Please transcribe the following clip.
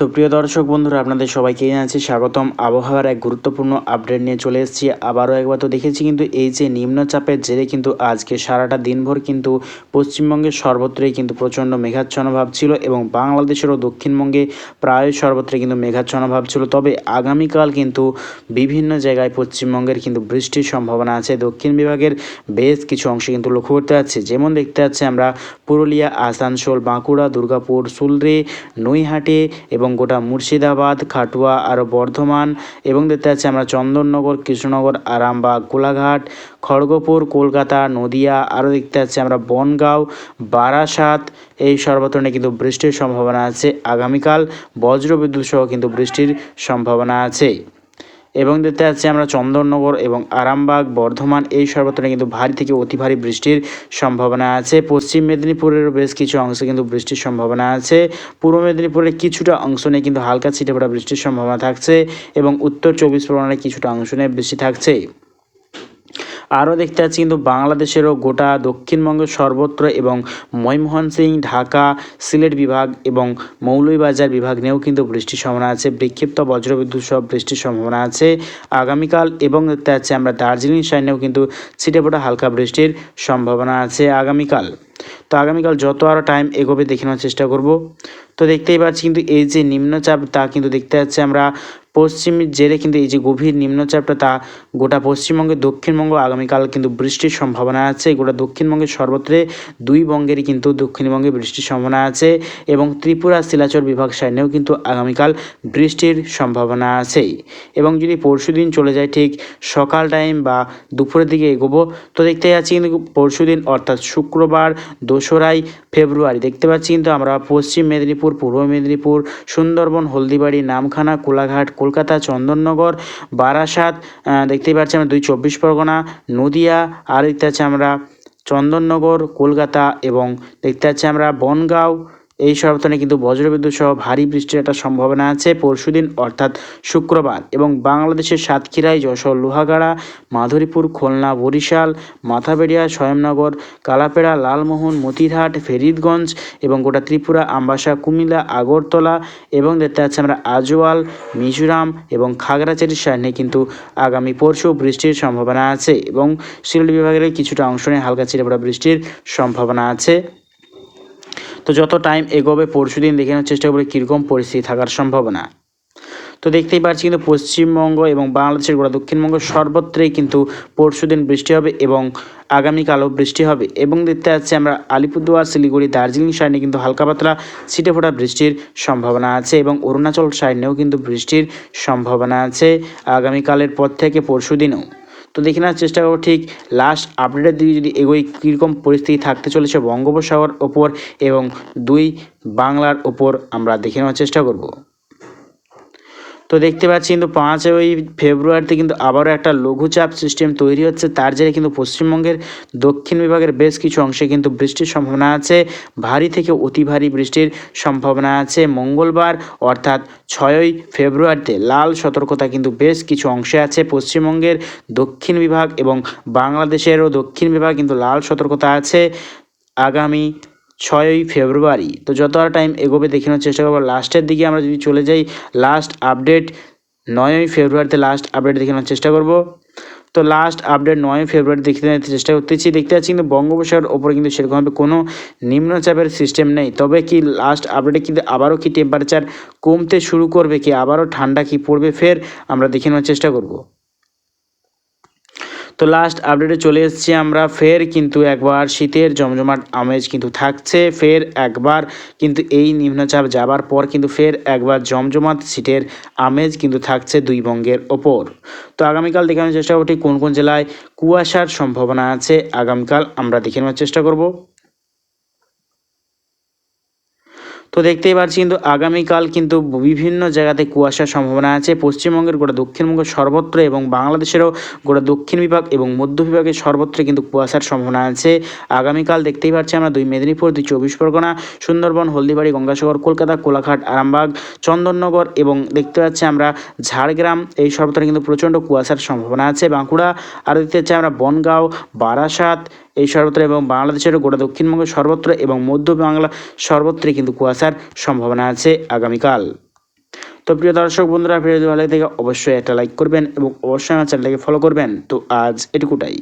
তো প্রিয় দর্শক বন্ধুরা, আপনাদের সবাইকে জানাচ্ছি স্বাগতম। আবহাওয়ার এক গুরুত্বপূর্ণ আপডেট নিয়ে চলে এসেছি। আবারও একবার তো দেখেছি কিন্তু এই যে নিম্নচাপের জেরে কিন্তু আজকে সারাটা দিনভর কিন্তু পশ্চিমবঙ্গের সর্বত্রই কিন্তু প্রচণ্ড মেঘাচ্ছন্ন ভাব ছিল এবং বাংলাদেশেরও দক্ষিণবঙ্গে প্রায় সর্বত্রই কিন্তু মেঘাচ্ছন্ন ভাব ছিল। তবে আগামীকাল কিন্তু বিভিন্ন জায়গায় পশ্চিমবঙ্গের কিন্তু বৃষ্টির সম্ভাবনা আছে। দক্ষিণ বিভাগের বেশ কিছু অংশে কিন্তু লক্ষ্য করতে পারছি। যেমন দেখতে পাচ্ছি আমরা পুরুলিয়া, আসানসোল, বাঁকুড়া, দুর্গাপুর, সুলরে, নৈহাটি এবং গোটা মুর্শিদাবাদ, খাটুয়া আরও বর্ধমান এবং দেখতে পাচ্ছি আমরা চন্দননগর, কৃষ্ণনগর, আরামবাগ কোলাঘাট খড়গপুর, কলকাতা, নদিয়া, আরও দেখতে পাচ্ছি আমরা বনগাঁও, বারাসাত। এই সর্বত্রে কিন্তু বৃষ্টির সম্ভাবনা আছে। আগামীকাল বজ্রবিদ্যুৎ সহ কিন্তু বৃষ্টির সম্ভাবনা আছে। এবং দেখতে পাচ্ছি আমরা চন্দননগর এবং আরামবাগ, বর্ধমান, এই সর্বত্র কিন্তু ভারী থেকে অতি ভারী বৃষ্টির সম্ভাবনা আছে। পশ্চিম মেদিনীপুরেরও বেশ কিছু অংশে কিন্তু বৃষ্টির সম্ভাবনা আছে। পূর্ব মেদিনীপুরের কিছুটা অংশ নিয়ে কিন্তু হালকা ছিটেফোঁটা বৃষ্টির সম্ভাবনা থাকছে এবং উত্তর চব্বিশ পরগনায় কিছুটা অংশ নিয়ে বৃষ্টি থাকছে আরও দেখতে পাচ্ছি কিন্তু বাংলাদেশেরও গোটা দক্ষিণবঙ্গের সর্বত্র এবং ময়মোহন সিং ঢাকা, সিলেট বিভাগ এবং মৌলভীবাজার বিভাগ নিয়েও কিন্তু বৃষ্টির সম্ভাবনা আছে। বিক্ষিপ্ত বজ্রবিদ্যুৎ সহ বৃষ্টির সম্ভাবনা আছে। আগামীকাল এবং দেখতে পাচ্ছি আমরা দার্জিলিং সাইডেও কিন্তু ছিটেফোঁটা হালকা বৃষ্টির সম্ভাবনা আছে আগামীকাল। তো আগামীকাল যত আরও টাইম এগোবে দেখে নেওয়ার চেষ্টা করব। তো দেখতেই পাচ্ছি কিন্তু এই যে নিম্নচাপ তা কিন্তু দেখতে পাচ্ছি আমরা পশ্চিমের জেরে কিন্তু এই যে গভীর নিম্নচাপটা, তা গোটা পশ্চিমবঙ্গে, দক্ষিণবঙ্গ আগামীকাল কিন্তু বৃষ্টির সম্ভাবনা আছে। গোটা দক্ষিণবঙ্গের সর্বত্রে দুই বঙ্গেরই কিন্তু দক্ষিণবঙ্গে বৃষ্টির সম্ভাবনা আছে এবং ত্রিপুরা, শিলাচর বিভাগ সাইডেও কিন্তু আগামীকাল বৃষ্টির সম্ভাবনা আছে এবং যদি পরশু দিন চলে যায় ঠিক সকাল টাইম বা দুপুরের দিকে এগোবো, তো দেখতে যাচ্ছি কিন্তু পরশু দিন অর্থাৎ শুক্রবার, দোসরাই, ফেব্রুয়ারি, দেখতে পাচ্ছি কিন্তু আমরা পশ্চিম মেদিনীপুর, পূর্ব মেদিনীপুর, সুন্দরবন, হলদিবাড়ি, নামখানা, কোলাঘাট কলকাতা, চন্দননগর, বারাসাত দেখতেই পাচ্ছি আমরা দুই চব্বিশ পরগনা, নদিয়া, আর দেখতে পাচ্ছি আমরা চন্দননগর, কলকাতা এবং দেখতে পাচ্ছি আমরা বনগাঁও এই সর্বস্থানে কিন্তু বজ্রবিদ্যুৎ সহ ভারী বৃষ্টির একটা সম্ভাবনা আছে পরশুদিন, অর্থাৎ শুক্রবার। এবং বাংলাদেশের সাতক্ষীরাই যশোর, লোহাগাড়া, মাধুরীপুর, খুলনা, বরিশাল, মাথাবেড়িয়া, স্বয়ংনগর, কালাপেড়া, লালমোহন, মতিরহাট, ফেরিদগঞ্জ এবং গোটা ত্রিপুরা, আমবাসা, কুমিল্লা, আগরতলা এবং দেখতে পাচ্ছি আমরা আজওয়াল, মিজোরাম এবং খাগড়াছড়ির সামনে কিন্তু আগামী পরশু বৃষ্টির সম্ভাবনা আছে এবং শিলিগুড়ি বিভাগের কিছুটা অংশ নিয়ে হালকা ছিটেফোঁটা বৃষ্টির সম্ভাবনা আছে। তো যত টাইম এগোবে পরশু দিন দেখে নেওয়ার চেষ্টা করবে, কীরকম পরিস্থিতি থাকার সম্ভাবনা। তো দেখতেই পাচ্ছি কিন্তু পশ্চিমবঙ্গ এবং বাংলাদেশের গোড়া, দক্ষিণবঙ্গ সর্বত্রই কিন্তু পরশু দিন বৃষ্টি হবে এবং আগামীকালও বৃষ্টি হবে। এবং দেখতে পাচ্ছি আমরা আলিপুরদুয়ার, শিলিগুড়ি, দার্জিলিং সাইডে কিন্তু হালকা পাতলা ছিটে ফোটা বৃষ্টির সম্ভাবনা আছে এবং অরুণাচল সাইডেও কিন্তু বৃষ্টির সম্ভাবনা আছে আগামীকালের পর থেকে পরশুদিনও। তো দেখে নেওয়ার চেষ্টা করব। ঠিক লাস্ট আপডেটের দিকে যদি এগোই, কীরকম পরিস্থিতি থাকতে চলেছে বঙ্গোপসাগর ওপর এবং দুই বাংলার ওপর আমরা দেখে নেওয়ার চেষ্টা করব। তো দেখতে পাচ্ছি কিন্তু পাঁচই ফেব্রুয়ারিতে কিন্তু আবারও একটা লঘুচাপ সিস্টেম তৈরি হচ্ছে। তার জেরে কিন্তু পশ্চিমবঙ্গের দক্ষিণ বিভাগের বেশ কিছু অংশে কিন্তু বৃষ্টির সম্ভাবনা আছে। ভারী থেকে অতি ভারী বৃষ্টির সম্ভাবনা আছে। মঙ্গলবার অর্থাৎ ছয়ই ফেব্রুয়ারিতে লাল সতর্কতা কিন্তু বেশ কিছু অংশে আছে। পশ্চিমবঙ্গের দক্ষিণ বিভাগ এবং বাংলাদেশেরও দক্ষিণ বিভাগ কিন্তু লাল সতর্কতা আছে। আগামী ছয়ই ফেব্রুয়ারি। তো যত আর টাইম এগোবে, দেখে নেওয়ার চেষ্টা করব। লাস্টের দিকে আমরা যদি চলে যাই লাস্ট আপডেট নয়ই ফেব্রুয়ারিতে লাস্ট আপডেট দেখে নেওয়ার চেষ্টা করব। তো লাস্ট আপডেট নয় ফেব্রুয়ারি দেখতে চেষ্টা করতেছি। দেখতে পাচ্ছি কিন্তু বঙ্গোপসাগর ওপরে কিন্তু সেরকমভাবে কোনো নিম্নচাপের সিস্টেম নেই। তবে কি লাস্ট আপডেটে কিন্তু আবারও কি টেম্পারেচার কমতে শুরু করবে, কি আবারও ঠান্ডা কি পড়বে, ফের আমরা দেখে নেওয়ার চেষ্টা করব। তো লাস্ট আপডেটে চলে এসেছি আমরা। ফের কিন্তু একবার শীতের জমজমাট আমেজ কিন্তু থাকছে। ফের একবার কিন্তু এই নিম্নচাপ যাবার পর কিন্তু ফের একবার জমজমাট শীতের আমেজ কিন্তু থাকছে দুই বঙ্গের ওপর। তো আগামীকাল দেখানোর চেষ্টা করব কোন কোন জেলায় কুয়াশার সম্ভাবনা আছে। আগামীকাল আমরা দেখে নেওয়ার চেষ্টা করব। তো দেখতেই পাচ্ছি কিন্তু আগামীকাল কিন্তু বিভিন্ন জায়গাতে কুয়াশার সম্ভাবনা আছে। পশ্চিমবঙ্গের গোটা দক্ষিণবঙ্গ সর্বত্র এবং বাংলাদেশেরও গোটা দক্ষিণ বিভাগ এবং মধ্য বিভাগের সর্বত্র কিন্তু কুয়াশার সম্ভাবনা আছে। আগামীকাল দেখতেই পাচ্ছি আমরা দুই মেদিনীপুর, দুই চব্বিশ পরগনা, সুন্দরবন, হলদিবাড়ি, গঙ্গাসাগর, কলকাতা, কোলাঘাট, আরামবাগ, চন্দননগর এবং দেখতে পাচ্ছি আমরা ঝাড়গ্রাম, এই সর্বত্র কিন্তু প্রচণ্ড কুয়াশার সম্ভাবনা আছে। বাঁকুড়া আর দেখতে পাচ্ছি আমরা বনগাঁও, বারাসাত এই সর্বত্র এবং বাংলাদেশের গোটা দক্ষিণবঙ্গ, সর্বত্র এবং মধ্য বাংলা, সর্বত্রই কিন্তু কুয়াশার সম্ভাবনা আছে আগামীকাল। তো প্রিয় দর্শক বন্ধুরা ভিডিও ভালো থেকে অবশ্যই একটা লাইক করবেন এবং অবশ্যই আমার চ্যানেলটাকে ফলো করবেন। তো আজ এটুকুটাই।